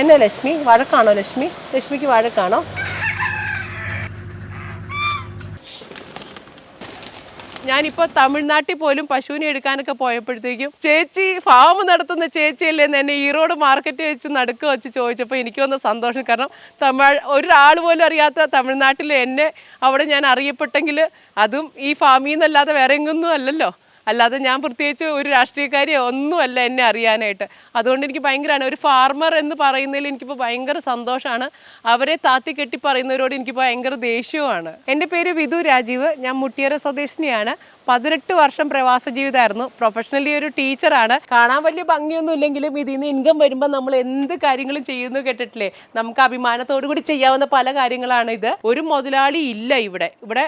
എന്നെ ലക്ഷ്മി വഴക്കാണോ ലക്ഷ്മി? ലക്ഷ്മിക്ക് വഴക്കാണോ? ഞാനിപ്പോൾ തമിഴ്നാട്ടിൽ പോലും പശുവിനെ എടുക്കാനൊക്കെ പോയപ്പോഴത്തേക്കും ചേച്ചി ഫാം നടത്തുന്ന ചേച്ചിയല്ലേ എന്ന് എന്നെ ഈറോഡ് മാർക്കറ്റ് വെച്ച് നടുക്ക് വെച്ച് ചോദിച്ചപ്പോൾ എനിക്ക് വന്ന സന്തോഷം. കാരണം തമിഴ് ഒരാൾ പോലും അറിയാത്ത തമിഴ്നാട്ടിൽ എന്നെ അവിടെ ഞാൻ അറിയപ്പെട്ടെങ്കിൽ അതും ഈ ഫാമിൽ നിന്നല്ലാതെ വേറെ എങ്ങൊന്നും അല്ലല്ലോ. അല്ലാതെ ഞാൻ പ്രത്യേകിച്ച് ഒരു രാഷ്ട്രീയക്കാരിയോ ഒന്നുമല്ല എന്നെ അറിയാനായിട്ട്. അതുകൊണ്ട് എനിക്ക് ഭയങ്കരമാണ്. ഒരു ഫാർമർ എന്ന് പറയുന്നതിൽ എനിക്കിപ്പോൾ ഭയങ്കര സന്തോഷമാണ്. അവരെ താത്തി കെട്ടി പറയുന്നവരോട് എനിക്ക് ഭയങ്കര ദേഷ്യവുമാണ്. എന്റെ പേര് വിധു രാജീവ്. ഞാൻ മുട്ടിയറ സ്വദേശിനിയാണ്. പതിനെട്ട് വർഷം പ്രവാസ ജീവിതമായിരുന്നു. പ്രൊഫഷണലി ഒരു ടീച്ചറാണ് കാണാൻ വലിയ ഭംഗിയൊന്നും ഇല്ലെങ്കിലും ഇതിൽ നിന്ന് ഇൻകം വരുമ്പോൾ നമ്മൾ എന്ത് കാര്യങ്ങളും ചെയ്യുന്നു കേട്ടിട്ടില്ലേ? നമുക്ക് അഭിമാനത്തോടു കൂടി ചെയ്യാവുന്ന പല കാര്യങ്ങളാണ് ഇത്. ഒരു മുതലാളി ഇല്ല ഇവിടെ. ഇവിടെ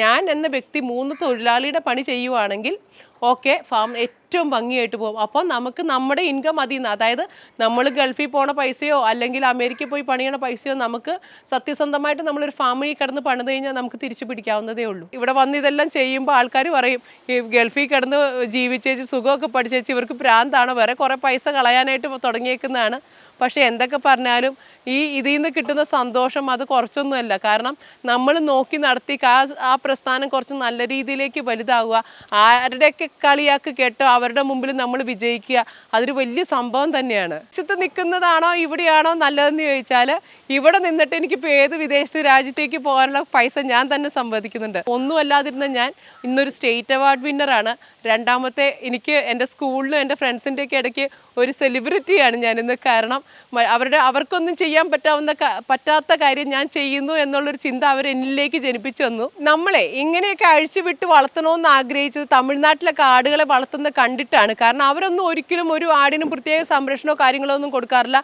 ഞാൻ എന്ന വ്യക്തി മൂന്ന് തൊഴിലാളിയുടെ പണി ചെയ്യുവാണെങ്കിൽ ഓക്കെ ഫാം ഏറ്റവും ഭംഗിയായിട്ട് പോകും. അപ്പോൾ നമുക്ക് നമ്മുടെ ഇൻകം അതിൽ നിന്ന് അതായത് നമ്മൾ ഗൾഫിൽ പോണ പൈസയോ അല്ലെങ്കിൽ അമേരിക്കയിൽ പോയി പണിയണ പൈസയോ നമുക്ക് സത്യസന്ധമായിട്ട് നമ്മളൊരു ഫാമിൽ കിടന്ന് പണിത് കഴിഞ്ഞാൽ നമുക്ക് തിരിച്ചു പിടിക്കാവുന്നതേ ഉള്ളൂ. ഇവിടെ വന്ന് ഇതെല്ലാം ചെയ്യുമ്പോൾ ആൾക്കാർ പറയും ഈ ഗൾഫിൽ കിടന്ന് ജീവിച്ചേച്ച് സുഖമൊക്കെ പഠിച്ചേച്ച് ഇവർക്ക് പ്രാന്താണ് വേറെ കുറേ പൈസ കളയാനായിട്ട് തുടങ്ങിയേക്കുന്നതാണ്. പക്ഷേ എന്തൊക്കെ പറഞ്ഞാലും ഈ ഇതിൽ നിന്ന് കിട്ടുന്ന സന്തോഷം അത് കുറച്ചൊന്നുമല്ല. കാരണം നമ്മൾ നോക്കി നടത്തി ആ ആ പ്രസ്ഥാനം കുറച്ച് നല്ല രീതിയിലേക്ക് വലുതാവുക ആരുടെയൊക്കെ കളിയാക്ക് കേട്ടോ അവരുടെ മുമ്പിൽ നമ്മൾ വിജയിക്കുക അതൊരു വലിയ സംഭവം തന്നെയാണ്. വിശുദ്ധ നിൽക്കുന്നതാണോ ഇവിടെയാണോ നല്ലതെന്ന് ചോദിച്ചാൽ ഇവിടെ നിന്നിട്ട് എനിക്ക് എനിക്കിപ്പോൾ ഏത് വിദേശ രാജ്യത്തേക്ക് പോകാനുള്ള പൈസ ഞാൻ തന്നെ സമ്പാദിക്കുന്നുണ്ട്. ഒന്നും അല്ലാതിരുന്ന ഞാൻ ഇന്നൊരു സ്റ്റേറ്റ് അവാർഡ് വിന്നറാണ് രണ്ടാമത്തെ എനിക്ക് എന്റെ സ്കൂളിലും എന്റെ ഫ്രണ്ട്സിന്റെയൊക്കെ ഇടയ്ക്ക് ഒരു സെലിബ്രിറ്റിയാണ് ഞാനിന്ന്. കാരണം അവരുടെ അവർക്കൊന്നും ചെയ്യാൻ പറ്റാവുന്ന പറ്റാത്ത കാര്യം ഞാൻ ചെയ്യുന്നു എന്നുള്ളൊരു ചിന്ത അവർ എന്നിലേക്ക് ജനിപ്പിച്ചു തന്നു. നമ്മളെ ഇങ്ങനെയൊക്കെ അഴിച്ചുവിട്ട് വളർത്തണമെന്ന് ആഗ്രഹിച്ചത് തമിഴ്നാട്ടിലെ കാടുകളെ വളർത്തുന്നത് കണ്ടിട്ടാണ്. കാരണം അവരൊന്നും ഒരിക്കലും ഒരു ആടിനും പ്രത്യേക സംരക്ഷണമോ കാര്യങ്ങളോ ഒന്നും കൊടുക്കാറില്ല.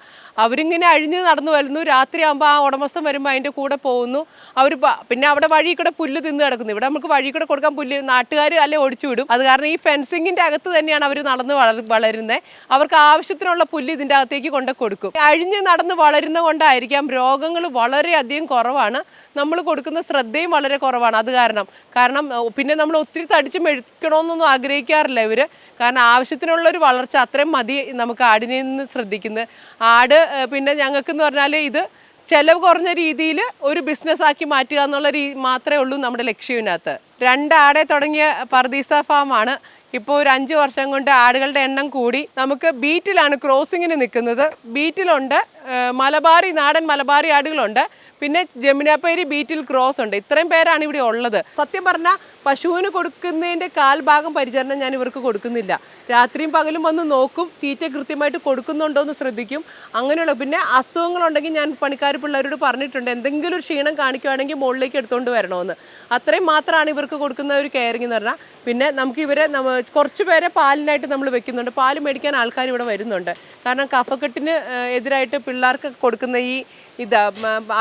അവരിങ്ങനെ അഴിഞ്ഞ് നടന്നു വരുന്നു. രാത്രിയാകുമ്പോൾ ആ ഉടമസ്ഥൻ വരുമ്പോൾ അതിന്റെ കൂടെ പോകുന്നു. അവർ പിന്നെ അവിടെ വഴി കൂടെ പുല്ല് തിന്ന് കിടക്കുന്നു. ഇവിടെ നമുക്ക് വഴി കൂടെ കൊടുക്കാൻ പുല്ല് നാട്ടുകാർ അല്ലെ ഒടിച്ചു വിടും. അത് കാരണം ഈ ഫെൻസിങ്ങിന്റെ അകത്ത് തന്നെയാണ് അവർ നടന്ന് വളർ വളരുന്നത് അവർക്ക് ആവശ്യത്തിനുള്ള പുല്ല് ഇതിന്റെ അകത്തേക്ക് കൊണ്ട് അഴിഞ്ഞ് നടന്ന് വളരുന്ന കൊണ്ടായിരിക്കാം രോഗങ്ങൾ വളരെയധികം കുറവാണ്. നമ്മൾ കൊടുക്കുന്ന ശ്രദ്ധയും വളരെ കുറവാണ്. അത് കാരണം കാരണം പിന്നെ നമ്മൾ ഒത്തിരി തടിച്ച് മെഴുക്കണമെന്നൊന്നും ആഗ്രഹിക്കാറില്ല ഇവർ കാരണം ആവശ്യത്തിനുള്ള ഒരു വളർച്ച അത്രയും മതി നമുക്ക് ആടിനെ നിന്ന് ശ്രദ്ധിക്കുന്നത്. ആട് പിന്നെ ഞങ്ങൾക്കെന്ന് പറഞ്ഞാൽ ഇത് ചെലവ് കുറഞ്ഞ രീതിയിൽ ഒരു ബിസിനസ് ആക്കി മാറ്റുക എന്നുള്ള രീ മാത്രമേ ഉള്ളൂ നമ്മുടെ ലക്ഷ്യത്തിനകത്ത് രണ്ടാടെ തുടങ്ങിയ പർദീസ ഫാമാണ് ഇപ്പോൾ ഒരു അഞ്ച് വർഷം കൊണ്ട് ആടുകളുടെ എണ്ണം കൂടി. നമുക്ക് ബീറ്റിലാണ് ക്രോസിങ്ങിന് നിൽക്കുന്നത്. ബീറ്റിലുണ്ട്. മലബാറി നാടൻ മലബാറി ആടുകളുണ്ട്. പിന്നെ ജമുനാപ്പേരി ബീറ്റിൽ ക്രോസ് ഉണ്ട്. ഇത്രയും പേരാണ് ഇവിടെ ഉള്ളത്. സത്യം പറഞ്ഞാൽ പശുവിന് കൊടുക്കുന്നതിന്റെ കാൽഭാഗം പരിചരണം ഞാൻ ഇവർക്ക് കൊടുക്കുന്നില്ല. രാത്രിയും പകലും വന്ന് നോക്കും തീറ്റ കൃത്യമായിട്ട് കൊടുക്കുന്നുണ്ടോ എന്ന് ശ്രദ്ധിക്കും. അങ്ങനെയുള്ള പിന്നെ അസുഖങ്ങളുണ്ടെങ്കിൽ ഞാൻ പണിക്കാർ പിള്ളേരോട് പറഞ്ഞിട്ടുണ്ട് എന്തെങ്കിലും ഒരു ക്ഷീണം കാണിക്കുകയാണെങ്കിൽ മുകളിലേക്ക് എടുത്തുകൊണ്ട് വരണമെന്ന്. അത്രയും മാത്രമാണ് ഇവർക്ക് കൊടുക്കുന്ന ഒരു കെയറിംഗ് എന്ന് പറഞ്ഞാൽ പിന്നെ നമുക്ക് ഇവരെ കുറച്ച് പേരെ പാലിനായിട്ട് നമ്മൾ വെക്കുന്നുണ്ട്. പാൽ മേടിക്കാൻ ആൾക്കാർ ഇവിടെ വരുന്നുണ്ട്. കാരണം കഫക്കെട്ടിന് എതിരായിട്ട് പിള്ളേർക്ക് കൊടുക്കുന്ന ഈ ഇതാ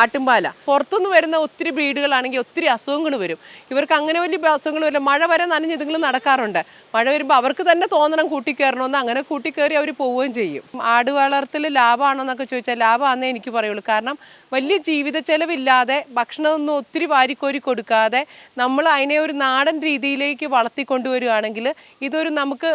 ആട്ടുംപാല. പുറത്തുനിന്ന് വരുന്ന ഒത്തിരി ബ്രീഡുകളാണെങ്കിൽ ഒത്തിരി അസുഖങ്ങൾ വരും. ഇവർക്ക് അങ്ങനെ വലിയ അസുഖങ്ങൾ വരില്ല. മഴ വരെ നനഞ്ഞ് ഇതുങ്ങൾ നടക്കാറുണ്ട്. മഴ വരുമ്പോൾ അവർക്ക് തന്നെ തോന്നണം കൂട്ടിക്കയറണമെന്ന് അങ്ങനെ കൂട്ടിക്കയറി അവർ പോവുകയും ചെയ്യും. ആട് വളർത്തൽ ലാഭമാണോ എന്നൊക്കെ ചോദിച്ചാൽ ലാഭമാണെന്നേ എനിക്ക് പറയുള്ളൂ. കാരണം വലിയ ജീവിത ചെലവില്ലാതെ ഭക്ഷണമൊന്നും ഒത്തിരി വാരിക്കോരി കൊടുക്കാതെ നമ്മൾ അതിനെ ഒരു നാടൻ രീതിയിലേക്ക് വളർത്തിക്കൊണ്ടുവരികയാണെങ്കിൽ ഇതൊരു നമുക്ക്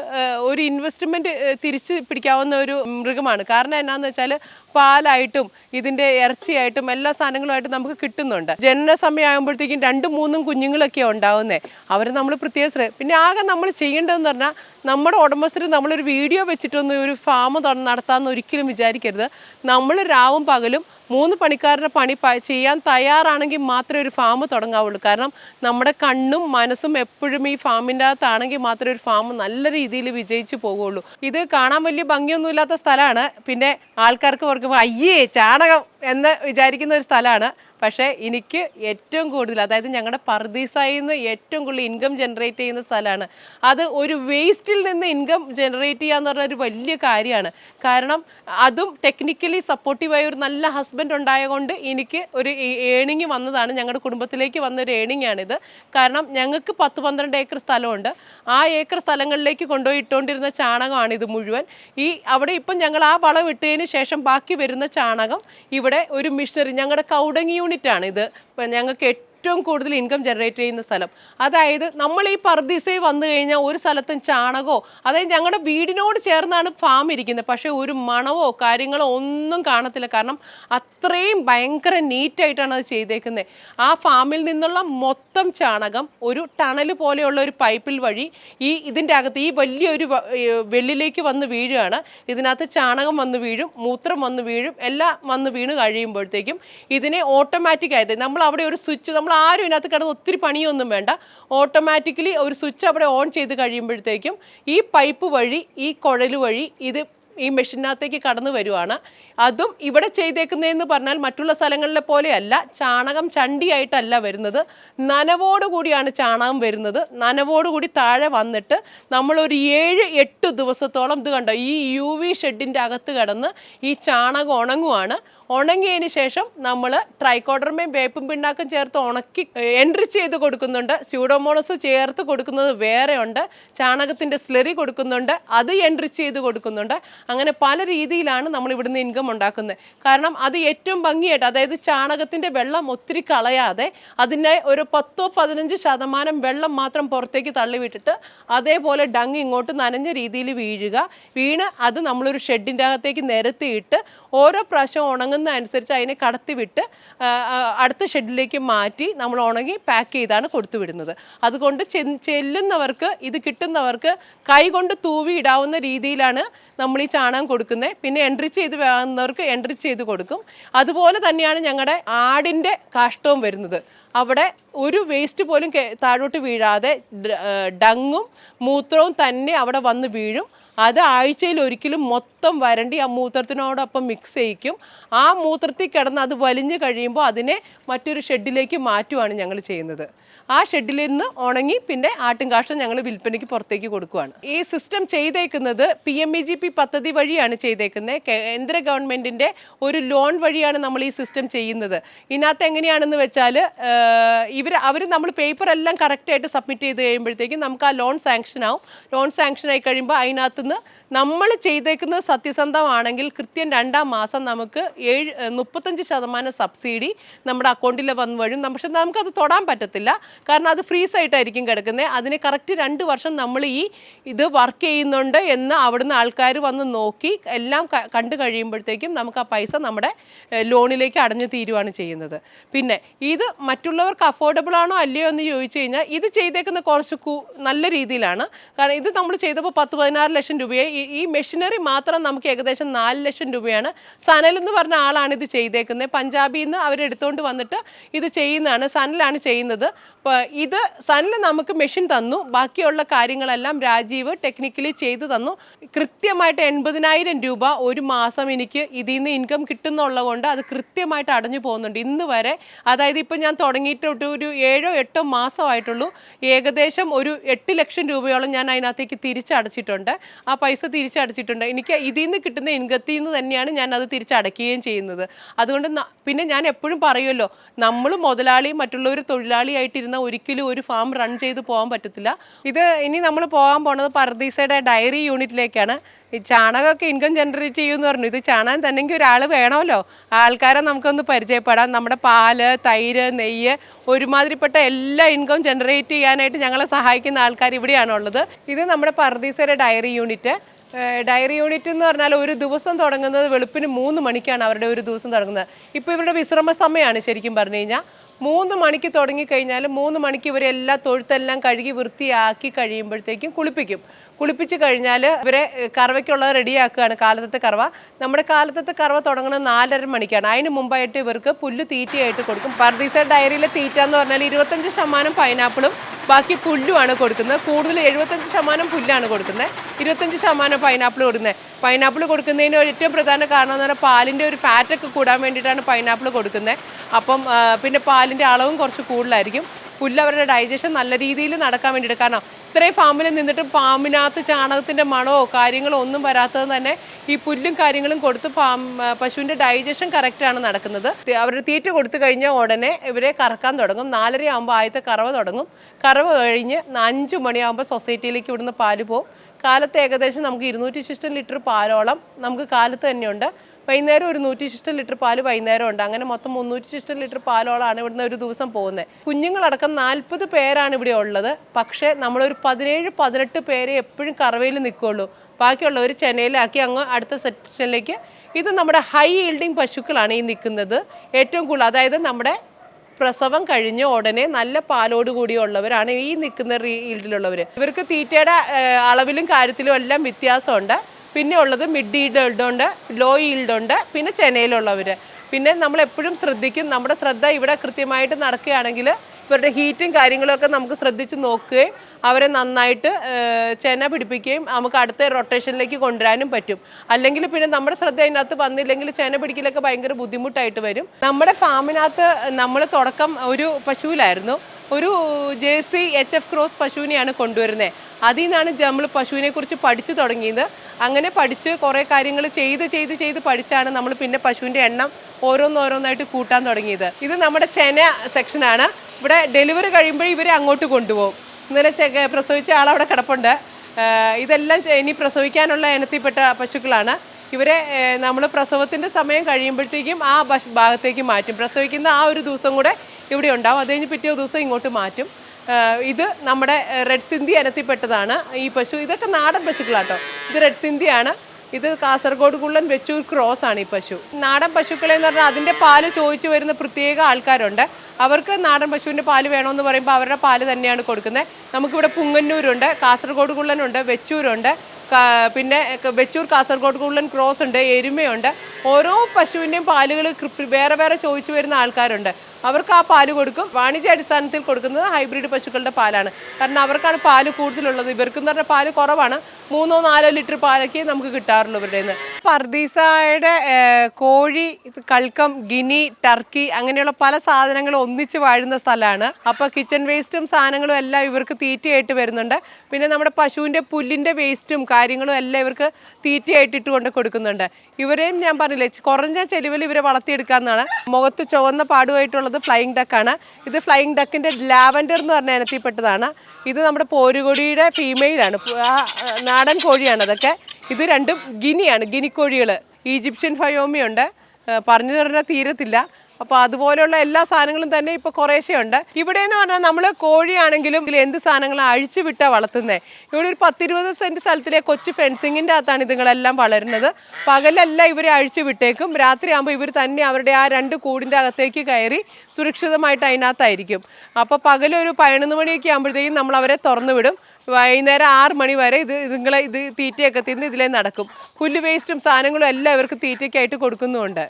ഒരു ഇൻവെസ്റ്റ്മെന്റ് തിരിച്ച് പിടിക്കാവുന്ന ഒരു മൃഗമാണ്. കാരണം എന്നാന്ന് വെച്ചാൽ പാലായിട്ടും ഇതിന്റെ ഇറച്ചിയായിട്ടും എല്ലാ സാധനങ്ങളുമായിട്ട് നമുക്ക് കിട്ടുന്നുണ്ട്. ജനന സമയമാകുമ്പോഴത്തേക്കും രണ്ടും മൂന്നും കുഞ്ഞുങ്ങളൊക്കെ ഉണ്ടാവുന്നേ. അവർ നമ്മൾ പ്രത്യേക ശ്രദ്ധ പിന്നെ ആകെ നമ്മൾ ചെയ്യേണ്ടതെന്ന് പറഞ്ഞാൽ നമ്മുടെ ഉടമസ്ഥർ നമ്മളൊരു വീഡിയോ വെച്ചിട്ടൊന്നും ഒരു ഫാം നടത്താമെന്ന് ഒരിക്കലും വിചാരിക്കരുത്. നമ്മൾ രാവും പകലും മൂന്ന് പണിക്കാരുടെ പണി ചെയ്യാൻ തയ്യാറാണെങ്കിൽ മാത്രമേ ഒരു ഫാം തുടങ്ങാവുള്ളൂ. കാരണം നമ്മുടെ കണ്ണും മനസ്സും എപ്പോഴും ഈ ഫാമിന്റെ അകത്താണെങ്കിൽ മാത്രമേ ഒരു ഫാം നല്ല രീതിയിൽ വിജയിച്ചു പോകുള്ളൂ. ഇത് കാണാൻ വലിയ ഭംഗിയൊന്നുമില്ലാത്ത സ്ഥലമാണ്. പിന്നെ ആൾക്കാർക്ക് പറയുമ്പോൾ അയ്യേ ചാണകം എന്ന് വിചാരിക്കുന്ന ഒരു സ്ഥലമാണ്. പക്ഷേ എനിക്ക് ഏറ്റവും കൂടുതൽ അതായത് ഞങ്ങളുടെ പർദീസായി നിന്ന് ഏറ്റവും കൂടുതൽ ഇൻകം ജനറേറ്റ് ചെയ്യുന്ന സ്ഥലമാണ് അത് ഒരു വേസ്റ്റിൽ നിന്ന് ഇൻകം ജനറേറ്റ് ചെയ്യുക എന്ന് പറഞ്ഞ ഒരു വലിയ കാര്യമാണ്. കാരണം അതും ടെക്നിക്കലി സപ്പോർട്ടീവായ ഒരു നല്ല ഹസ്ബൻഡ് ഉണ്ടായതുകൊണ്ട് എനിക്ക് ഒരു ഏണിങ് വന്നതാണ്. ഞങ്ങളുടെ കുടുംബത്തിലേക്ക് വന്ന ഒരു ഏണിംഗ് ആണിത്. കാരണം ഞങ്ങൾക്ക് പത്ത് പന്ത്രണ്ട് ഏക്കർ സ്ഥലമുണ്ട്. ആ ഏക്കർ സ്ഥലങ്ങളിലേക്ക് കൊണ്ടുപോയി ഇട്ടുകൊണ്ടിരുന്ന ചാണകമാണ് ഇത് മുഴുവൻ. ഈ അവിടെ ഇപ്പം ഞങ്ങൾ ആ വളം ഇട്ടതിന് ശേഷം ബാക്കി വരുന്ന ചാണകം ഇവിടെ ഒരു മിഷനറി ഞങ്ങളുടെ കൗഡങ്ങി യൂണിറ്റ് ആണ് ഇത്. ഞങ്ങൾക്ക് എട്ട് ഏറ്റവും കൂടുതൽ ഇൻകം ജനറേറ്റ് ചെയ്യുന്ന സ്ഥലം. അതായത് നമ്മൾ ഈ പർദീസയിൽ വന്നു കഴിഞ്ഞാൽ ഒരു സ്ഥലത്തും ചാണകമോ അതായത് ഞങ്ങളുടെ വീടിനോട് ചേർന്നാണ് ഫാം ഇരിക്കുന്നത്. പക്ഷേ ഒരു മണവോ കാര്യങ്ങളോ ഒന്നും കാണത്തില്ല. കാരണം അത്രയും ഭയങ്കര നീറ്റായിട്ടാണ് അത് ചെയ്തേക്കുന്നത്. ആ ഫാമിൽ നിന്നുള്ള മൊത്തം ചാണകം ഒരു ടണൽ പോലെയുള്ള ഒരു പൈപ്പിൽ വഴി ഈ ഇതിന്റെ അകത്ത് ഈ വലിയൊരു വെള്ളിലേക്ക് വന്ന് വീഴുകയാണ്. ഇതിനകത്ത് ചാണകം വന്ന് വീഴും മൂത്രം വന്ന് വീഴും എല്ലാം വന്ന് വീണ് കഴിയുമ്പോഴത്തേക്കും ഇതിനെ ഓട്ടോമാറ്റിക് ആയത്. നമ്മൾ അവിടെ ഒരു സ്വിച്ച് നമ്മൾ ആരും ഇതിനകത്ത് കിടന്ന് ഒത്തിരി പണിയൊന്നും വേണ്ട. ഓട്ടോമാറ്റിക്കലി ഒരു സ്വിച്ച് അവിടെ ഓൺ ചെയ്ത് കഴിയുമ്പോഴത്തേക്കും ഈ പൈപ്പ് വഴി ഈ കുഴൽ വഴി ഇത് ഈ മെഷീനകത്തേക്ക് കടന്നു വരുവാണ്. അതും ഇവിടെ ചെയ്തേക്കുന്നതെന്ന് പറഞ്ഞാൽ മറ്റുള്ള സ്ഥലങ്ങളിലെ പോലെയല്ല ചാണകം ചണ്ടിയായിട്ടല്ല വരുന്നത്. നനവോട് കൂടിയാണ് ചാണകം വരുന്നത്. നനവോട് കൂടി താഴെ വന്നിട്ട് നമ്മളൊരു ഏഴ് എട്ട് ദിവസത്തോളം ഇത് കണ്ടോ ഈ യു വി ഷെഡിന്റെ അകത്ത് കിടന്ന് ഈ ചാണകം ഉണങ്ങുവാണ്. ഉണങ്ങിയതിന് ശേഷം നമ്മൾ ട്രൈക്കോഡർമയും വേപ്പും പിണ്ണാക്കും ചേർത്ത് ഉണക്കി എൻട്രി ചെയ്ത് കൊടുക്കുന്നുണ്ട്. സ്യൂഡോമോണസ് ചേർത്ത് കൊടുക്കുന്നത് വേറെ ഉണ്ട്. ചാണകത്തിന്റെ സ്ലെറി കൊടുക്കുന്നുണ്ട്. അത് എൻട്രി ചെയ്ത് കൊടുക്കുന്നുണ്ട്. അങ്ങനെ പല രീതിയിലാണ് നമ്മൾ ഇവിടുന്ന് ഇൻകം ഉണ്ടാക്കുന്നത്. കാരണം അത് ഏറ്റവും ഭംഗിയായിട്ട് അതായത് ചാണകത്തിന്റെ വെള്ളം ഒത്തിരി കളയാതെ അതിന്റെ ഒരു പത്തോ പതിനഞ്ച് ശതമാനം വെള്ളം മാത്രം പുറത്തേക്ക് തള്ളിവിട്ടിട്ട് അതേപോലെ ഡങ് ഇങ്ങോട്ട് നനഞ്ഞ രീതിയിൽ വീഴുക. വീണ് അത് നമ്മളൊരു ഷെഡിന്റെ അകത്തേക്ക് നിരത്തിയിട്ട് ഓരോ പ്രാവശ്യം ഉണങ്ങുന്ന അനുസരിച്ച് അതിനെ കടത്തിവിട്ട് അടുത്ത ഷെഡിലേക്ക് മാറ്റി നമ്മൾ ഉണങ്ങി പാക്ക് ചെയ്താണ് കൊടുത്തു വിടുന്നത് അതുകൊണ്ട് ചെല്ലുന്നവർക്ക് ഇത് കിട്ടുന്നവർക്ക് കൈകൊണ്ട് തൂവി ഇടാവുന്ന രീതിയിലാണ് നമ്മൾ ഈ ചാണകം കൊടുക്കുന്നത്. പിന്നെ എൻട്രി ചെയ്ത് വാങ്ങുന്നവർക്ക് എൻട്രി ചെയ്ത് കൊടുക്കും. അതുപോലെ തന്നെയാണ് ഞങ്ങളുടെ ആടിന്റെ കാഷ്ടവും വരുന്നത്. അവിടെ ഒരു വേസ്റ്റ് പോലും താഴോട്ട് വീഴാതെ ഡങ്ങും മൂത്രവും തന്നെ അവിടെ വന്ന് വീഴും. അത് ആഴ്ചയിൽ ഒരിക്കലും മൊത്തം വരണ്ടി ആ മൂത്രത്തിനോടൊപ്പം മിക്സ് ചെയ്യിക്കും. ആ മൂത്രത്തിൽ കിടന്ന് അത് വലിഞ്ഞു കഴിയുമ്പോൾ അതിനെ മറ്റൊരു ഷെഡിലേക്ക് മാറ്റുവാണ് ഞങ്ങൾ ചെയ്യുന്നത്. ആ ഷെഡിൽ നിന്ന് ഉണങ്ങി പിന്നെ ആട്ടും കാഷ്ടം ഞങ്ങൾ വിൽപ്പനയ്ക്ക് പുറത്തേക്ക് കൊടുക്കുവാണ്. ഈ സിസ്റ്റം ചെയ്തേക്കുന്നത് P M E G P പദ്ധതി വഴിയാണ് ചെയ്തേക്കുന്നത്. കേന്ദ്ര ഗവൺമെന്റിന്റെ ഒരു ലോൺ വഴിയാണ് നമ്മൾ ഈ സിസ്റ്റം ചെയ്യുന്നത്. ഇതിനകത്ത് എങ്ങനെയാണെന്ന് വെച്ചാൽ ഇവർ അവർ നമ്മൾ പേപ്പർ എല്ലാം കറക്റ്റായിട്ട് സബ്മിറ്റ് ചെയ്ത് കഴിയുമ്പോഴത്തേക്കും നമുക്ക് ആ ലോൺ സാങ്ഷൻ ആവും. ലോൺ സാങ്ഷൻ ആയി കഴിയുമ്പോൾ അതിനകത്തുനിന്ന് നമ്മൾ ചെയ്തേക്കുന്നത് സത്യസന്ധമാണെങ്കിൽ കൃത്യം രണ്ടാം മാസം നമുക്ക് ഏഴ് മുപ്പത്തഞ്ച് ശതമാനം സബ്സിഡി നമ്മുടെ അക്കൗണ്ടിൽ വന്നു വഴും. പക്ഷെ നമുക്കത് തൊടാൻ പറ്റത്തില്ല. കാരണം അത് ഫ്രീസ് ആയിട്ടായിരിക്കും കിടക്കുന്നത്. അതിന് കറക്റ്റ് രണ്ട് വർഷം നമ്മൾ ഈ ഇത് വർക്ക് ചെയ്യുന്നുണ്ട് എന്ന് അവിടുന്ന് ആൾക്കാർ വന്ന് നോക്കി എല്ലാം കണ്ടു കഴിയുമ്പോഴത്തേക്കും നമുക്ക് ആ പൈസ നമ്മുടെ ലോണിലേക്ക് അടഞ്ഞു തീരുവാണ് ചെയ്യുന്നത്. പിന്നെ ഇത് മറ്റുള്ളവർക്ക് അഫോർഡബിൾ ആണോ അല്ലയോ എന്ന് ചോദിച്ചു കഴിഞ്ഞാൽ ഇത് ചെയ്തേക്കുന്ന കുറച്ച് നല്ല രീതിയിലാണ്. കാരണം ഇത് നമ്മൾ ചെയ്തപ്പോൾ പത്ത് പതിനാറ് ലക്ഷം രൂപയെ. ഈ- മെഷീനറി മാത്രം നമുക്ക് ഏകദേശം നാല് ലക്ഷം രൂപയാണ്. സനൽ എന്ന് പറഞ്ഞ ആളാണ് ഇത് ചെയ്തേക്കുന്നത്. പഞ്ചാബിൽ നിന്ന് അവരെടുത്തുകൊണ്ട് വന്നിട്ട് ഇത് ചെയ്യുന്നതാണ് സനലാണ് ചെയ്യുന്നത്. ഇത് സനൽ നമുക്ക് മെഷീൻ തന്നു. ബാക്കിയുള്ള കാര്യങ്ങളെല്ലാം രാജീവ് ടെക്നിക്കലി ചെയ്തു തന്നു. കൃത്യമായിട്ട് എൺപതിനായിരം രൂപ ഒരു മാസം എനിക്ക് ഇതിൽ നിന്ന് ഇൻകം കിട്ടുന്നുള്ളത് കൊണ്ട് അത് കൃത്യമായിട്ട് അടഞ്ഞു പോകുന്നുണ്ട്. ഇന്ന് വരെ അതായത് ഇപ്പം ഞാൻ തുടങ്ങിയിട്ട് ഒരു ഏഴോ എട്ടോ മാസമായിട്ടുള്ളൂ. ഏകദേശം ഒരു എട്ട് ലക്ഷം രൂപയോളം ഞാൻ അതിനകത്തേക്ക് തിരിച്ചടച്ചിട്ടുണ്ട്. ആ പൈസ തിരിച്ചടച്ചിട്ടുണ്ട്. എനിക്ക് ഇതിൽ നിന്ന് കിട്ടുന്ന ഇൻകത്തിൽ നിന്ന് തന്നെയാണ് ഞാൻ അത് തിരിച്ചടയ്ക്കുകയും ചെയ്യുന്നത്. അതുകൊണ്ട് പിന്നെ ഞാൻ എപ്പോഴും പറയുമല്ലോ നമ്മൾ മുതലാളിയും മറ്റുള്ളവർ തൊഴിലാളിയായിട്ടിരുന്ന ഒരിക്കലും ഒരു ഫാം റൺ ചെയ്ത് പോകാൻ പറ്റത്തില്ല. ഇത് ഇനി നമ്മൾ പോകാൻ പോണത് പർദീസയുടെ ഡയറി യൂണിറ്റിലേക്കാണ്. ഈ ചാണകമൊക്കെ ഇൻകം ജനറേറ്റ് ചെയ്യുമെന്ന് പറഞ്ഞു. ഇത് ചാണകം തന്നെങ്കിൽ ഒരാൾ വേണമല്ലോ. ആൾക്കാരെ നമുക്കൊന്ന് പരിചയപ്പെടാം. നമ്മുടെ പാൽ തൈര് നെയ്യ് ഒരുമാതിരിപ്പെട്ട എല്ലാ ഇൻകം ജനറേറ്റ് ചെയ്യാനായിട്ട് ഞങ്ങളെ സഹായിക്കുന്ന ആൾക്കാർ ഇവിടെയാണുള്ളത്. ഇത് നമ്മുടെ പർദീസയുടെ dairy unit uh dairy unit എന്ന് പറഞ്ഞാൽ ഒരു ദിവസം തുടങ്ങുന്നത് വെളുപ്പിന് മൂന്ന് മണിക്കാണ് അവരുടെ ഒരു ദിവസം തുടങ്ങുന്നത്. ഇപ്പോൾ ഇവരുടെ വിശ്രമ സമയമാണ് ശരിക്കും പറഞ്ഞു കഴിഞ്ഞാൽ. മൂന്ന് മണിക്ക് തുടങ്ങിക്കഴിഞ്ഞാൽ മൂന്ന് മണിക്ക് ഇവരെല്ലാം തൊഴുത്തെല്ലാം കഴുകി വൃത്തിയാക്കി കഴിയുമ്പോഴത്തേക്കും കുളിപ്പിക്കും. കുളിപ്പിച്ച് കഴിഞ്ഞാൽ ഇവരെ കറവയ്ക്കുള്ളത് റെഡിയാക്കുകയാണ് കാലത്തത്തെ കറവ. നമ്മുടെ കാലത്തത്തെ കറവ തുടങ്ങുന്നത് നാലര മണിക്കാണ്. അതിന് മുമ്പായിട്ട് ഇവർക്ക് പുല്ല് തീറ്റയായിട്ട് കൊടുക്കും. പർദീസ ഡയറിയിലെ തീറ്റ എന്ന് പറഞ്ഞാൽ ഇരുപത്തഞ്ച് ശതമാനം പൈനാപ്പിളും ബാക്കി പുല്ലുമാണ് കൊടുക്കുന്നത്. കൂടുതൽ എഴുപത്തഞ്ച് ശതമാനം പുല്ലാണ് കൊടുക്കുന്നത്. ഇരുപത്തഞ്ച് ശതമാനം പൈനാപ്പിൾ കൊടുക്കുന്നത്. പൈനാപ്പിൾ കൊടുക്കുന്നതിന് ഏറ്റവും പ്രധാന കാരണം എന്ന് പറഞ്ഞാൽ പാലിന്റെ ഒരു ഫാറ്റൊക്കെ കൂടാൻ വേണ്ടിയിട്ടാണ് പൈനാപ്പിൾ കൊടുക്കുന്നത്. അപ്പം പിന്നെ പാലിന്റെ അളവും കുറച്ച് കൂടുതലായിരിക്കും. പുല്ല് അവരുടെ ഡൈജഷൻ നല്ല രീതിയിൽ നടക്കാൻ വേണ്ടിയിട്ട്. കാരണം ഇത്രയും ഫാമിൽ നിന്നിട്ട് ഫാമിനകത്ത് ചാണകത്തിന്റെ മണമോ കാര്യങ്ങളോ ഒന്നും വരാത്തത് തന്നെ ഈ പുല്ലും കാര്യങ്ങളും കൊടുത്ത് ആ, പശുവിന്റെ ഡൈജഷൻ കറക്റ്റാണ് നടക്കുന്നത്. അവർ തീറ്റ കൊടുത്തു കഴിഞ്ഞാൽ ഉടനെ ഇവരെ കറക്കാൻ തുടങ്ങും. നാലര ആകുമ്പോൾ ആദ്യത്തെ കറവ തുടങ്ങും. കറവ കഴിഞ്ഞ് അഞ്ച് മണിയാകുമ്പോൾ സൊസൈറ്റിയിലേക്ക് ഇവിടുന്ന് പാൽ പോകും കാലത്ത് ഏകദേശം നമുക്ക് ഇരുന്നൂറ്റി ശിഷ്ടം ലിറ്റർ പാലോളം നമുക്ക് കാലത്ത് തന്നെയുണ്ട്. വൈകുന്നേരം ഒരു നൂറ്റി ശിഷ്ടം ലിറ്റർ പാൽ വൈകുന്നേരം ഉണ്ട് അങ്ങനെ മൊത്തം മുന്നൂറ്റി ശിഷ്ടം ലിറ്റർ പാലോളാണ് ഇവിടുന്ന് ഒരു ദിവസം പോകുന്നത്. കുഞ്ഞുങ്ങളടക്കം നാൽപ്പത് പേരാണ് ഇവിടെ ഉള്ളത്. പക്ഷേ നമ്മളൊരു പതിനേഴ് പതിനെട്ട് പേരെ എപ്പോഴും കറവയിൽ നിൽക്കുകയുള്ളൂ ബാക്കിയുള്ളവർ ചെന്നൈയിലാക്കി അങ്ങ് അടുത്ത സെക്ഷനിലേക്ക്. ഇത് നമ്മുടെ ഹൈ ഈൽഡിങ് പശുക്കളാണ് ഈ നിൽക്കുന്നത്. ഏറ്റവും കൂടുതൽ അതായത് നമ്മുടെ പ്രസവം കഴിഞ്ഞ ഉടനെ നല്ല പാലോട് കൂടിയുള്ളവരാണ് ഈ നിൽക്കുന്ന ഈൽഡിലുള്ളവർ ഇവർക്ക് തീറ്റയുടെ അളവിലും കാര്യത്തിലും എല്ലാം വ്യത്യാസമുണ്ട്. പിന്നെ ഉള്ളത് മിഡ് ഈൽഡ് ഉണ്ട് ലോ ഈൽഡ് ഉണ്ട് പിന്നെ ചെന്നൈയിലുള്ളവർ പിന്നെ നമ്മൾ എപ്പോഴും ശ്രദ്ധിക്കും നമ്മുടെ ശ്രദ്ധ ഇവിടെ കൃത്യമായിട്ട് നടക്കുകയാണെങ്കിൽ ഇവരുടെ ഹീറ്റും കാര്യങ്ങളൊക്കെ നമുക്ക് ശ്രദ്ധിച്ച് നോക്കുകയും അവരെ നന്നായിട്ട് ചെന പിടിപ്പിക്കുകയും നമുക്ക് അടുത്ത റൊട്ടേഷനിലേക്ക് കൊണ്ടുവരാനും പറ്റും. അല്ലെങ്കിൽ പിന്നെ നമ്മുടെ ശ്രദ്ധ അതിനകത്ത് വന്നില്ലെങ്കിൽ ചെന പിടിക്കലൊക്കെ ഭയങ്കര ബുദ്ധിമുട്ടായിട്ട് വരും. നമ്മുടെ ഫാമിനകത്ത് നമ്മൾ തുടക്കം ഒരു പശുവിലായിരുന്നു. ഒരു ജേഴ്സി എച്ച് എഫ് ക്രോസ് പശുവിനെയാണ് കൊണ്ടുവരുന്നത് അതിൽ നിന്നാണ് നമ്മൾ പശുവിനെ കുറിച്ച് പഠിച്ചു തുടങ്ങിയത്. അങ്ങനെ പഠിച്ച് കുറേ കാര്യങ്ങൾ ചെയ്ത് ചെയ്ത് ചെയ്ത് പഠിച്ചാണ് നമ്മൾ പിന്നെ പശുവിന്റെ എണ്ണം ഓരോന്നോരോന്നായിട്ട് കൂട്ടാൻ തുടങ്ങിയത്. ഇത് നമ്മുടെ ചെന സെക്ഷനാണ് ഇവിടെ ഡെലിവറി കഴിയുമ്പോൾ ഇവരെ അങ്ങോട്ട് കൊണ്ടുപോകും. ഇന്നലെ പ്രസവിച്ച ആളവിടെ കിടപ്പുണ്ട്. ഇതെല്ലാം ഇനി പ്രസവിക്കാനുള്ള ഇനത്തിൽപ്പെട്ട പശുക്കളാണ്. ഇവരെ നമ്മൾ പ്രസവത്തിന്റെ സമയം കഴിയുമ്പോഴത്തേക്കും ആ ഭാഗത്തേക്ക് മാറ്റും. പ്രസവിക്കുന്ന ആ ഒരു ദിവസം കൂടെ ഇവിടെ ഉണ്ടാവും. അത് കഴിഞ്ഞ് പിറ്റേ ദിവസം ഇങ്ങോട്ട് മാറ്റും. ഇത് നമ്മുടെ റെഡ് സിന്ധി ഇനത്തിൽപ്പെട്ടതാണ്. ഈ പശു ഇതൊക്കെ നാടൻ പശുക്കളാട്ടോ. ഇത് റെഡ് സിന്ധിയാണ്. ഇത് കാസർഗോഡ് കുള്ളൻ വെച്ചൂർ ക്രോസ് ആണ് ഈ പശു. നാടൻ പശുക്കളെ എന്ന് പറഞ്ഞാൽ അതിന്റെ പാൽ ചോദിച്ചു വരുന്ന പ്രത്യേക ആൾക്കാരുണ്ട്. അവർക്ക് നാടൻ പശുവിന്റെ പാൽ വേണമെന്ന് പറയുമ്പോൾ അവരുടെ പാൽ തന്നെയാണ് കൊടുക്കുന്നത്. നമുക്കിവിടെ പുങ്ങന്നൂരുണ്ട് കാസർഗോഡ് കുള്ളനുണ്ട് വെച്ചൂരുണ്ട് പിന്നെ വെച്ചൂർ കാസർഗോഡ് കുള്ളൻ ക്രോസ് ഉണ്ട് എരുമയുണ്ട്. ഓരോ പശുവിന്റെയും പാലുകൾ വേറെ വേറെ ചോദിച്ചു വരുന്ന ആൾക്കാരുണ്ട്. അവർക്ക് ആ പാൽ കൊടുക്കും. വാണിജ്യ അടിസ്ഥാനത്തിൽ കൊടുക്കുന്നത് ഹൈബ്രിഡ് പശുക്കളുടെ പാലാണ്. കാരണം അവർക്കാണ് പാൽ കൂടുതലുള്ളത്. ഇവർക്ക് എന്ന് പറഞ്ഞാൽ പാൽ കുറവാണ്. മൂന്നോ നാലോ ലിറ്റർ പാലൊക്കെ നമുക്ക് കിട്ടാറുള്ളൂ ഇവരുടെ നിന്ന് പർദീസയുടെ കോഴി കൽക്കം ഗിനി ടർക്കി അങ്ങനെയുള്ള പല സാധനങ്ങളും ഒന്നിച്ച് വാഴുന്ന സ്ഥലമാണ്. അപ്പോൾ കിച്ചൺ വേസ്റ്റും സാധനങ്ങളും എല്ലാം ഇവർക്ക് തീറ്റയായിട്ട് വരുന്നുണ്ട്. പിന്നെ നമ്മുടെ പശുവിന്റെ പുല്ലിന്റെ വേസ്റ്റും കാര്യങ്ങളും എല്ലാം ഇവർക്ക് തീറ്റയായിട്ട് ഇട്ടുകൊണ്ട് കൊടുക്കുന്നുണ്ട്. ഇവരെയും ഞാൻ പറഞ്ഞില്ലേ കുറഞ്ഞ ചെലവിൽ ഇവരെ വളർത്തിയെടുക്കാമെന്നാണ് മുഖത്ത് ചുവന്ന പാടുമായിട്ടുള്ളത് ഫ്ലൈയിങ് ഡക്കാണ് ഇത് ഫ്ലൈയിങ് ഡക്കിന്റെ ലാവൻഡർ എന്ന് പറഞ്ഞ ഇനത്തിൽപ്പെട്ടതാണ്. ഇത് നമ്മുടെ പോരുകൊടിയുടെ ഫീമെയിലാണ് ആ നാടൻ കോഴിയാണ് അതൊക്കെ. ഇത് രണ്ടും ഗിനിയാണ്. ഗിനിക്കോഴികൾ ഈജിപ്ഷ്യൻ ഫയോമിയുണ്ട്. പറഞ്ഞു പറഞ്ഞാൽ തീരത്തില്ല. അപ്പോൾ അതുപോലെയുള്ള എല്ലാ സാധനങ്ങളും തന്നെ ഇപ്പോൾ കുറേശ്ശെയുണ്ട്. ഇവിടെ എന്ന് പറഞ്ഞാൽ നമ്മൾ കോഴിയാണെങ്കിലും ഇതിൽ എന്ത് സാധനങ്ങളും അഴിച്ചു വിട്ടാണ് വളർത്തുന്നത് ഇവിടെ ഒരു പത്തിരുപത് സെന്റ് സ്ഥലത്തിലെ കൊച്ചു ഫെൻസിങ്ങിന്റെ അകത്താണ് ഇതുങ്ങളെല്ലാം വളരുന്നത്. പകലെല്ലാം ഇവരെ അഴിച്ചു വിട്ടേക്കും. രാത്രിയാകുമ്പോൾ ഇവർ തന്നെ അവരുടെ ആ രണ്ട് കൂടിന്റെ അകത്തേക്ക് കയറി സുരക്ഷിതമായിട്ട് അതിനകത്തായിരിക്കും. അപ്പോൾ പകലൊരു പതിനൊന്ന് മണിയൊക്കെ ആകുമ്പോഴത്തേക്കും നമ്മൾ അവരെ തുറന്നു വിടും വൈകുന്നേരം ആറ് മണി വരെ ഇത് ഇതുങ്ങളെ ഇത് തീറ്റയൊക്കെ തിന്ന് ഇതിലേ നടക്കും. പുല്ല് വേസ്റ്റും സാധനങ്ങളും എല്ലാം ഇവർക്ക് തീറ്റയ്ക്കായിട്ട് കൊടുക്കുന്നുമുണ്ട്.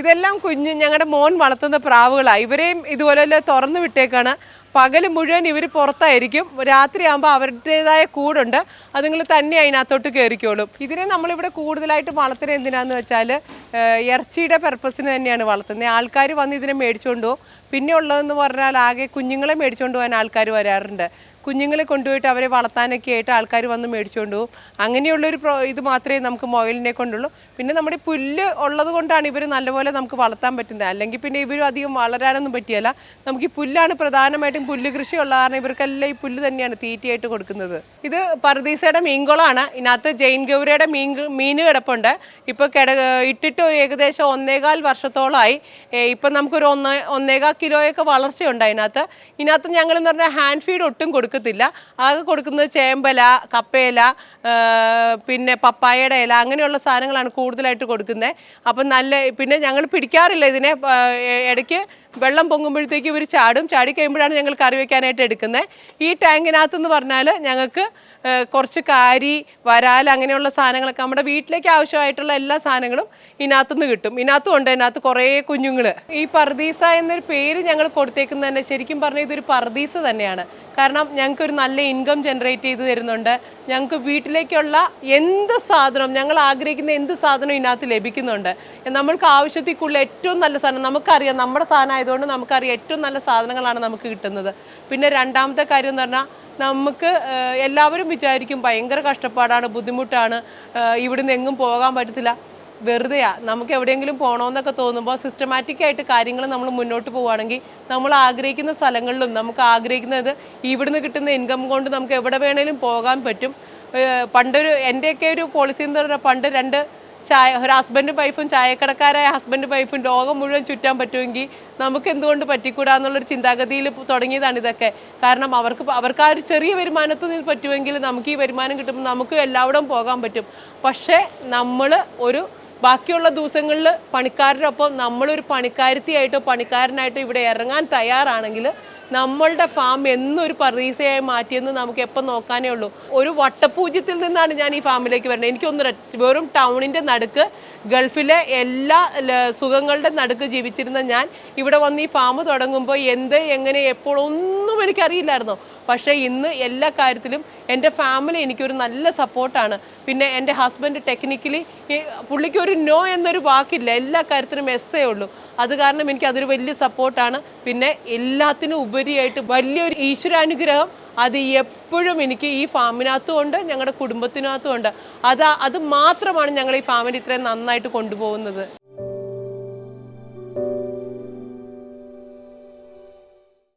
ഇതെല്ലാം കുഞ്ഞ് ഞങ്ങളുടെ മോൻ വളർത്തുന്ന പ്രാവുകളാണ് ഇവരെയും ഇതുപോലെ തുറന്നു വിട്ടേക്കാണ്. പകൽ മുഴുവൻ ഇവർ പുറത്തായിരിക്കും. രാത്രിയാകുമ്പോൾ അവരുടേതായ കൂടുണ്ട്. അതുങ്ങൾ തന്നെ അതിനകത്തോട്ട് കയറിക്കോളും ഇതിനെ നമ്മളിവിടെ കൂടുതലായിട്ട് വളർത്തുന്നത് എന്തിനാന്ന് വെച്ചാൽ ഇറച്ചിയുടെ പർപ്പസിന് തന്നെയാണ് വളർത്തുന്നത്. ആൾക്കാർ വന്ന് ഇതിനെ മേടിച്ചുകൊണ്ട് പോകും പിന്നെ ഉള്ളതെന്ന് പറഞ്ഞാൽ ആകെ കുഞ്ഞുങ്ങളെ മേടിച്ചുകൊണ്ട് പോകാൻ ആൾക്കാർ വരാറുണ്ട്. കുഞ്ഞുങ്ങളെ കൊണ്ടുപോയിട്ട് അവരെ വളർത്താനൊക്കെ ആയിട്ട് ആൾക്കാർ വന്ന് മേടിച്ചുകൊണ്ട് പോകും അങ്ങനെയുള്ളൊരു പ്രോ ഇത് മാത്രമേ നമുക്ക് മൊയലിനെ കൊണ്ടുള്ളൂ. പിന്നെ നമ്മുടെ പുല്ല് ഉള്ളത് കൊണ്ടാണ് ഇവർ നല്ലപോലെ നമുക്ക് വളർത്താൻ പറ്റുന്നത്. അല്ലെങ്കിൽ പിന്നെ ഇവരും അധികം വളരാനൊന്നും പറ്റിയല്ല. നമുക്ക് ഈ പുല്ലാണ് പ്രധാനമായിട്ടും പുല്ല് കൃഷി ഉള്ള കാരണം ഇവർക്കെല്ലാം ഈ പുല്ല് തന്നെയാണ് തീറ്റയായിട്ട് കൊടുക്കുന്നത്. ഇത് പർദീസയുടെ മീൻകുളമാണ് ഇതിനകത്ത് ജെയിൻ ഗൗരയുടെ മീൻ മീൻ കിടപ്പുണ്ട്. ഇപ്പോൾ കിട ഇട്ടിട്ട് ഏകദേശം ഒന്നേകാൽ വർഷത്തോളമായി ഇപ്പം നമുക്കൊരു ഒന്ന് ഒന്നേകാൽ കിലോയൊക്കെ വളർച്ചയുണ്ട് അതിനകത്ത്. ഇതിനകത്ത് ഞങ്ങളെന്ന് പറഞ്ഞാൽ ഹാൻഡ് ഫീഡ് ഒട്ടും കൊടുക്കത്തില്ല. ആകെ കൊടുക്കുന്നത് ചേമ്പല കപ്പയില പിന്നെ പപ്പായയുടെ ഇല അങ്ങനെയുള്ള സാധനങ്ങളാണ് കൂടുതലായിട്ട് കൊടുക്കുന്നത്. അപ്പം നല്ല പിന്നെ ഞങ്ങൾ പിടിക്കാറില്ല ഇതിനെ ഇടയ്ക്ക് വെള്ളം പൊങ്ങുമ്പോഴത്തേക്ക് ഇവർ ചാടും. ചാടി കഴിയുമ്പോഴാണ് ഞങ്ങൾ കറി വയ്ക്കാനായിട്ട് എടുക്കുന്നത്. ഈ ടാങ്കിനകത്തെന്ന് പറഞ്ഞാൽ ഞങ്ങൾക്ക് കുറച്ച് കാരി വരാൽ അങ്ങനെയുള്ള സാധനങ്ങളൊക്കെ നമ്മുടെ വീട്ടിലേക്ക് ആവശ്യമായിട്ടുള്ള എല്ലാ സാധനങ്ങളും ഇതിനകത്തുനിന്ന് കിട്ടും. ഇതിനകത്തും ഉണ്ട് ഇതിനകത്ത് കുറേ കുഞ്ഞുങ്ങൾ ഈ പർദീസ എന്നൊരു പേര് ഞങ്ങൾ കൊടുത്തേക്കുന്നത് തന്നെ ശരിക്കും പറഞ്ഞാൽ ഇതൊരു പർദീസ തന്നെയാണ്. കാരണം ഞങ്ങൾക്ക് ഒരു നല്ല ഇൻകം ജനറേറ്റ് ചെയ്ത് തരുന്നുണ്ട്. ഞങ്ങൾക്ക് വീട്ടിലേക്കുള്ള എന്ത് സാധനം ഞങ്ങൾ ആഗ്രഹിക്കുന്ന എന്ത് സാധനവും ഇതിനകത്ത് ലഭിക്കുന്നുണ്ട്. നമ്മൾക്ക് ആവശ്യത്തിൽ കൂടുതൽ ഏറ്റവും നല്ല സാധനം നമുക്കറിയാം നമ്മുടെ സാധനം ആയതുകൊണ്ട് നമുക്കറിയാം ഏറ്റവും നല്ല സാധനങ്ങളാണ് നമുക്ക് കിട്ടുന്നത്. പിന്നെ രണ്ടാമത്തെ കാര്യം എന്ന് പറഞ്ഞാൽ നമുക്ക് എല്ലാവരും വിചാരിക്കും ഭയങ്കര കഷ്ടപ്പാടാണ് ബുദ്ധിമുട്ടാണ് ഇവിടുന്ന് എങ്ങും പോകാൻ പറ്റത്തില്ല. വെറുതെയാ നമുക്ക് എവിടെയെങ്കിലും പോകണമെന്നൊക്കെ തോന്നുമ്പോൾ സിസ്റ്റമാറ്റിക് ആയിട്ട് കാര്യങ്ങൾ നമ്മൾ മുന്നോട്ട് പോവുകയാണെങ്കിൽ നമ്മൾ ആഗ്രഹിക്കുന്ന സ്ഥലങ്ങളിലും നമുക്ക് ആഗ്രഹിക്കുന്നത് ഇവിടുന്ന് കിട്ടുന്ന ഇൻകം കൊണ്ട് നമുക്ക് എവിടെ വേണേലും പോകാൻ പറ്റും. പണ്ടൊരു എന്റെയൊക്കെ ഒരു പോളിസി എന്ന് പറഞ്ഞാൽ പണ്ട് രണ്ട് ചായ ഒരു ഹസ്ബൻഡും വൈഫും ചായക്കടക്കാരായ ഹസ്ബൻഡും വൈഫും ലോകം മുഴുവൻ ചുറ്റാൻ പറ്റുമെങ്കിൽ നമുക്ക് എന്തുകൊണ്ട് പറ്റിക്കൂടാ എന്നുള്ളൊരു ചിന്താഗതിയിൽ തുടങ്ങിയതാണ് ഇതൊക്കെ. കാരണം അവർക്ക് അവർക്ക് ആ ഒരു ചെറിയ വരുമാനത്തിൽ നിന്ന് പറ്റുമെങ്കിൽ നമുക്ക് ഈ വരുമാനം കിട്ടുമ്പോൾ നമുക്ക് എല്ലാവിടെയും പോകാൻ പറ്റും. പക്ഷേ നമ്മൾ ഒരു ബാക്കിയുള്ള ദിവസങ്ങളിൽ പണിക്കാരുടെ ഒപ്പം നമ്മളൊരു പണിക്കാരത്തിയായിട്ടോ പണിക്കാരനായിട്ടോ ഇവിടെ ഇറങ്ങാൻ തയ്യാറാണെങ്കിൽ നമ്മളുടെ ഫാം എന്നൊരു പർദീസയായി മാറ്റിയെന്ന് നമുക്ക് എപ്പം നോക്കാനേ ഉള്ളൂ. ഒരു വട്ടപൂജ്യത്തിൽ നിന്നാണ് ഞാൻ ഈ ഫാമിലേക്ക് വരുന്നത്. എനിക്കൊന്ന് വെറും ടൗണിന്റെ നടുക്ക് ഗൾഫിലെ എല്ലാ സുഖങ്ങളുടെ നടുക്ക് ജീവിച്ചിരുന്ന ഞാൻ ഇവിടെ വന്ന് ഈ ഫാം തുടങ്ങുമ്പോൾ എന്ത് എങ്ങനെ എപ്പോൾ ഒന്നും എനിക്കറിയില്ലായിരുന്നു. പക്ഷേ ഇന്ന് എല്ലാ കാര്യത്തിലും എന്റെ ഫാമിലി എനിക്കൊരു നല്ല സപ്പോർട്ടാണ് പിന്നെ എന്റെ ഹസ്ബൻഡ് ടെക്നിക്കലി പുള്ളിക്ക് ഒരു നോ എന്നൊരു വാക്കില്ല. എല്ലാ കാര്യത്തിനും എസ്സേ ഉള്ളൂ. അത് കാരണം എനിക്ക് അതൊരു വലിയ സപ്പോർട്ടാണ് പിന്നെ എല്ലാത്തിനും ഉപരിയായിട്ട് വലിയൊരു ഈശ്വരാനുഗ്രഹം അത് എപ്പോഴും എനിക്ക് ഈ ഫാമിനകത്തും ഉണ്ട് ഞങ്ങളുടെ കുടുംബത്തിനകത്തും ഉണ്ട്. അത് അത് മാത്രമാണ് ഞങ്ങൾ ഈ ഫാമിലി ഇത്രയും നന്നായിട്ട് കൊണ്ടുപോകുന്നത്.